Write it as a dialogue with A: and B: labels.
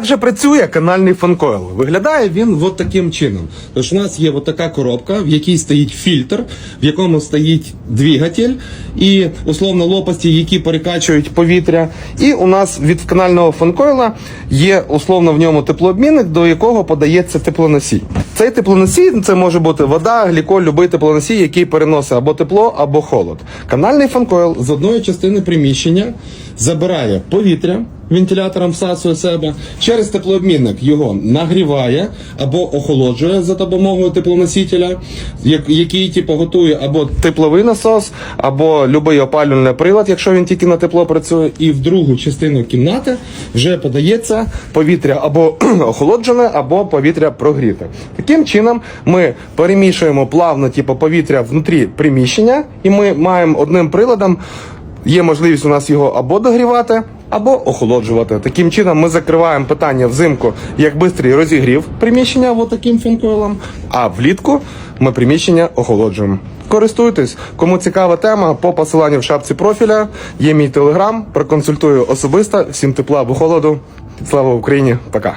A: Як же працює канальний фанкойл? Виглядає він от таким чином. Тож у нас є от така коробка, в якій стоїть фільтр, в якому стоїть двигатель і условно лопасті, які перекачують повітря. І у нас від канального фанкойла є условно в ньому теплообмінник, до якого подається теплоносій. Цей теплоносій це може бути вода, гліколь, любий теплоносій, який переносить або тепло, або холод. Канальний фанкойл з одної частини приміщення забирає повітря вентилятором всасує себе, через теплообмінник його нагріває або охолоджує за допомогою теплоносителя, який типу, готує або тепловий насос, або будь-який опалювальний прилад, якщо він тільки на тепло працює, і в другу частину кімнати вже подається повітря або охолоджене, або повітря прогріте. Таким чином ми перемішуємо плавно типу, повітря внутрі приміщення, і ми маємо одним приладом Є можливість у нас його або догрівати, або охолоджувати. Таким чином ми закриваємо питання взимку як бистрий розігрів приміщення от таким фінкойлом, а влітку ми приміщення охолоджуємо. Користуйтесь, кому цікава тема, по посиланню в шапці профіля є мій телеграм, проконсультую особисто. Всім тепла або холоду. Слава Україні, пока.